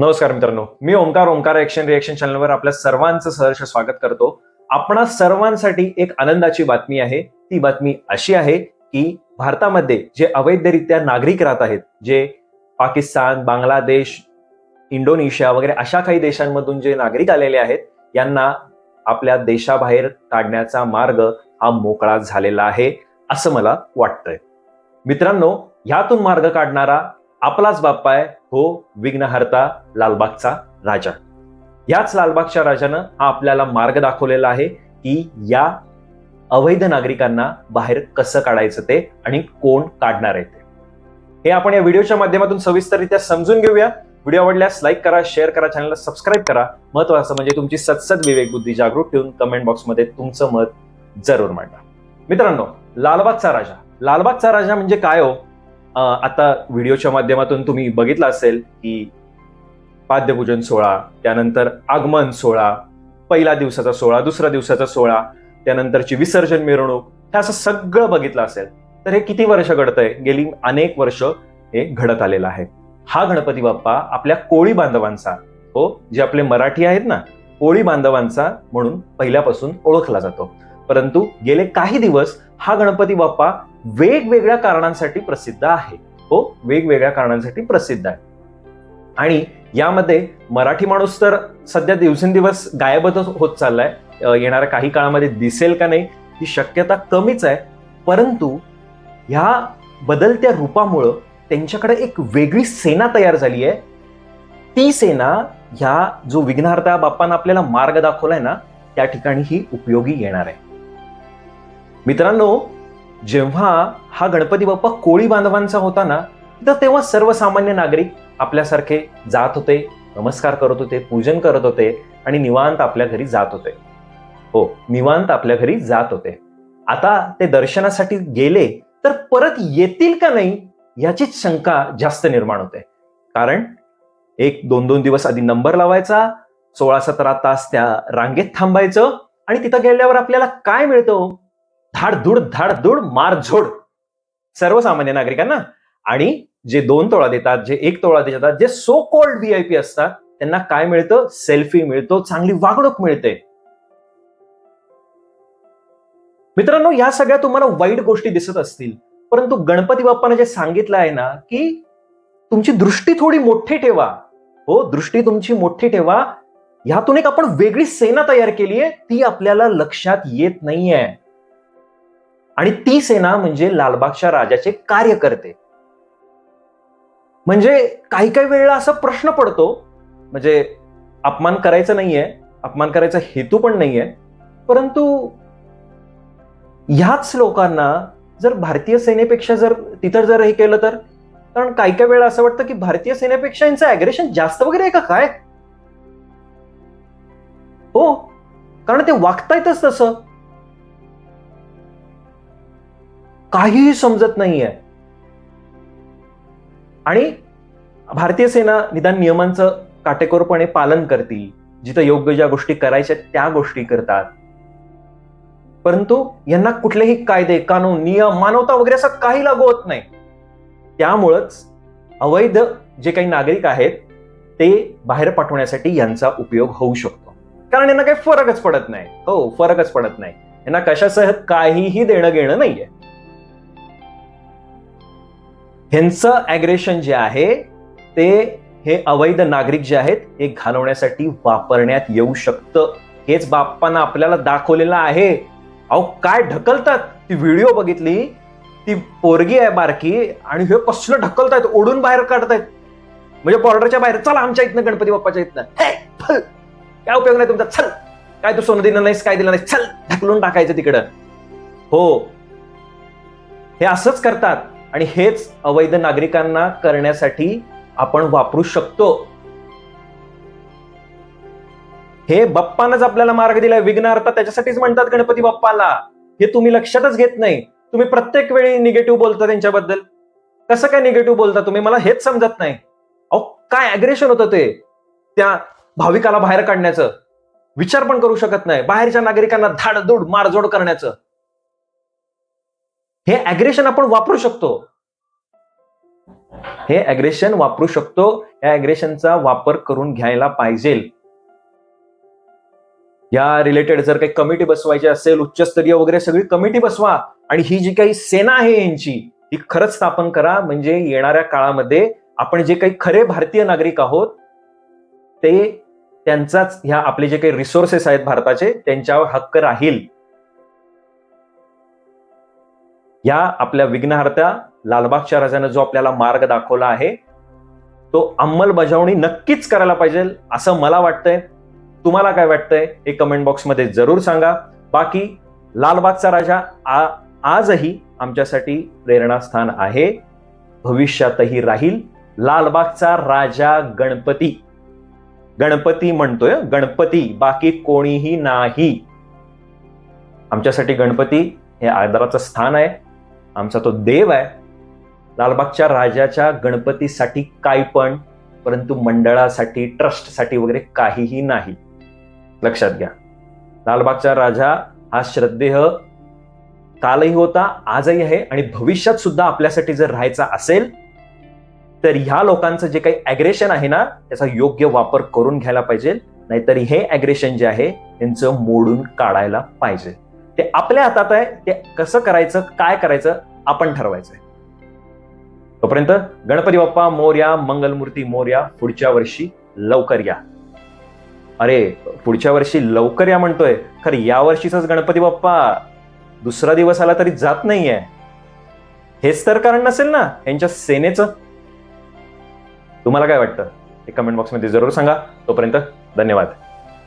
नमस्कार मित्रांनो मी ओंकार ओंकार ऍक्शन रिएक्शन चॅनलवर आपल्या सर्वांचं सहर्ष स्वागत करतो. आपणा सर्वांसाठी एक आनंदाची बातमी आहे. ती बातमी अशी आहे की भारतामध्ये जे अवैधरित्या नागरिक राहत आहेत जे पाकिस्तान बांगलादेश इंडोनेशिया वगैरे अशा काही देशांमधून जे नागरिक आलेले आहेत यांना आपल्या देशाबाहेर काढण्याचा मार्ग हा मोकळा झालेला आहे असं मला वाटतंय. मित्रांनो ह्यातून मार्ग काढणारा आपलाच बाप्पा आहे हो विघ्नहर्ता लालबागचा राजा. याच लालबागच्या राजानं हा आपल्याला मार्ग दाखवलेला आहे की या अवैध नागरिकांना बाहेर कसं काढायचं ते आणि कोण काढणार आहे ते. हे आपण या व्हिडिओच्या माध्यमातून सविस्तररित्या समजून घेऊया. व्हिडिओ आवडल्यास लाईक करा शेअर करा चॅनलला सबस्क्राईब करा. महत्वाचं म्हणजे तुमची सतसत विवेक बुद्धी जागृत ठेवून कमेंट बॉक्समध्ये तुमचं मत जरूर मांडा. मित्रांनो लालबागचा राजा. लालबागचा राजा म्हणजे काय हो? आता व्हिडिओच्या माध्यमातून तुम्ही बघितलं असेल की पाद्यपूजन सोहळा त्यानंतर आगमन सोहळा पहिला दिवसाचा सोहळा दुसरा दिवसाचा सोहळा त्यानंतरची विसर्जन मिरवणूक हे असं सगळं बघितलं असेल तर हे किती वर्ष घडतंय? गेली अनेक वर्ष हे घडत आलेलं आहे. हा गणपती बाप्पा आपल्या कोळी बांधवांचा हो जे आपले मराठी आहेत ना कोळी बांधवांचा म्हणून पहिल्यापासून ओळखला जातो. परंतु गेले काही दिवस हा गणपती बाप्पा वेगवेगळ्या कारणांसाठी प्रसिद्ध आहे. हो वेगवेगळ्या कारणांसाठी प्रसिद्ध आहे. आणि यामध्ये मराठी माणूस तर सध्या दिवसेंदिवस गायबच होत चाललाय. येणाऱ्या काही काळामध्ये दिसेल का नाही ही शक्यता कमीच आहे. परंतु ह्या बदलत्या रूपामुळं त्यांच्याकडे एक वेगळी सेना तयार झाली आहे. ती सेना ह्या जो विघ्नहर्ता बाप्पानं आपल्याला मार्ग दाखवलाय ना त्या ठिकाणी ही उपयोगी येणार आहे. मित्रांनो जेव्हा हा गणपती बाप्पा कोळी बांधवांचा होता ना तर तेव्हा सर्वसामान्य नागरिक आपल्यासारखे जात होते नमस्कार करत होते पूजन करत होते आणि निवांत आपल्या घरी जात होते. हो निवांत आपल्या घरी जात होते. आता ते दर्शनासाठी गेले तर परत येतील का नाही याचीच शंका जास्त निर्माण होते. कारण एक दोन दोन दिवस आधी नंबर लावायचा सोळा सतरा तास त्या रांगेत थांबायचं आणि तिथं गेल्यावर आपल्याला काय मिळतं हो? धाडधूड धाडधूड मारझोड. सर्वसामान्य नागरिकांना. आणि जे दोन तोळा देतात जे एक तोळा देतात जे सो कॉल्ड व्हीआयपी असतात त्यांना काय मिळतं? सेल्फी मिळतो चांगली वागणूक मिळते. मित्रांनो या सगळ्या तुम्हाला वाईट गोष्टी दिसत असतील. परंतु गणपती बाप्पाने जे सांगितलं आहे ना की तुमची दृष्टी थोडी मोठी ठेवा. हो दृष्टी तुमची मोठी ठेवा. ह्यातून एक आपण वेगळी सेना तयार केली आहे ती आपल्याला लक्षात येत नाहीये. आणि ती सेना म्हणजे लालबागच्या राजाचे कार्यकर्ते. म्हणजे काही काही वेळेला असा प्रश्न पडतो म्हणजे अपमान करायचं नाहीये अपमान करायचा हेतू पण नाहीये परंतु ह्याच लोकांना जर भारतीय सेनेपेक्षा जर तिथं जर हे केलं तर? कारण काही काही वेळा असं वाटतं की भारतीय सेनेपेक्षा यांचं अग्रेशन जास्त वगैरे आहे का काय? हो. कारण ते वागतायतच तसं. काहीही समजत नाहीये. आणि भारतीय सेना निदान नियमांचं काटेकोरपणे पालन करतील जिथं योग्य ज्या गोष्टी करायच्या त्या गोष्टी करतात. परंतु यांना कुठलेही कायदे कानून नियम मानवता वगैरे असं काही लागू होत नाही. त्यामुळंच अवैध जे काही नागरिक आहेत ते बाहेर पाठवण्यासाठी यांचा उपयोग होऊ शकतो. कारण यांना काही फरकच पडत नाही. हो फरकच पडत नाही. यांना कशासह काहीही देणं घेणं नाहीये. ह्यांचं अॅग्रेशन जे आहे ते हे अवैध नागरिक जे आहेत हे घालवण्यासाठी वापरण्यात येऊ शकतं. हेच बाप्पांना आपल्याला दाखवलेलं आहे. अहो काय ढकलतात? ती व्हिडिओ बघितली ती पोरगी आहे बारकी आणि हे कसलं ढकलतायत ओढून बाहेर काढतायत. म्हणजे बॉर्डरच्या बाहेर चला आमच्या इथनं गणपती बाप्पाच्या इथनं. हे फल. काय उपयोग नाही तुमचा? चल. काय तू सोनं दिलं नाहीस काय दिलं नाही चल ढकलून टाकायचं तिकडं. हो. हे असंच करतात. आणि हेच अवैध नागरिकांना करण्यासाठी आपण वापरू शकतो. हे बाप्पानच आपल्याला मार्ग दिलाय. विघ्नार्थ त्याच्यासाठीच म्हणतात गणपती बाप्पाला. हे तुम्ही लक्षातच घेत नाही. तुम्ही प्रत्येक वेळी निगेटिव्ह बोलता त्यांच्याबद्दल. कसं काय निगेटिव्ह बोलता तुम्ही? मला हेच समजत नाही. अहो काय अग्रेशन होतं ते? त्या भाविकाला बाहेर काढण्याचं. विचार पण करू शकत नाही. बाहेरच्या नागरिकांना धाडधूड मारजोड करण्याचं. हे अग्रेशन आपण वापरू शकतो. हे अग्रेशन वापरू शकतो. या अग्रेशनचा वापर करून घ्यायला पाहिजे. या रिलेटेड जर काही कमिटी बसवायची असेल उच्चस्तरीय वगैरे सगळी कमिटी बसवा. आणि ही जी काही सेना आहे यांची ही खरंच स्थापन करा. म्हणजे येणाऱ्या काळामध्ये आपण जे काही खरे भारतीय नागरिक आहोत ते त्यांचाच ह्या आपले जे काही रिसोर्सेस आहेत भारताचे त्यांच्यावर हक्क राहील. या आपल्या विघ्नहर्त्या लालबागच्या राजानं जो आपल्याला मार्ग दाखवला आहे तो अंमलबजावणी नक्कीच करायला पाहिजे असं मला वाटतंय. तुम्हाला काय वाटतंय हे कमेंट बॉक्समध्ये जरूर सांगा. बाकी लालबागचा राजा आ, आजही आमच्यासाठी प्रेरणास्थान आहे. भविष्यातही राहील. लालबागचा राजा गणपती. गणपती म्हणतोय गणपती. बाकी कोणीही नाही. आमच्यासाठी गणपती हे आदराचं स्थान आहे. आमचा तो देव आहे. लालबागच्या राजाच्या गणपतीसाठी काय पण परंतु मंडळासाठी ट्रस्टसाठी वगैरे काहीही नाही. लक्षात घ्या. लालबागचा राजा हा श्रद्धेह कालही होता आजही आहे आणि भविष्यात सुद्धा आपल्यासाठी जर राहायचा असेल तर ह्या लोकांचं जे काही ॲग्रेशन आहे ना त्याचा योग्य वापर करून घ्यायला पाहिजे. नाहीतर हे ॲग्रेशन जे आहे त्यांचं मोडून काढायला पाहिजे. ते आपल्या हातात आहे ते कसं करायचं काय करायचं आपण ठरवायचंय. तोपर्यंत गणपती बाप्पा मोर्या मंगलमूर्ती मोर्या पुढच्या वर्षी लवकर या. अरे पुढच्या वर्षी लवकर या म्हणतोय खरं या वर्षीचाच गणपती बाप्पा दुसरा दिवस आला तरी जात नाहीये. हेच तर कारण नसेल ना यांच्या सेनेचं. तुम्हाला काय वाटतं? हे कमेंट बॉक्समध्ये जरूर सांगा. तोपर्यंत धन्यवाद.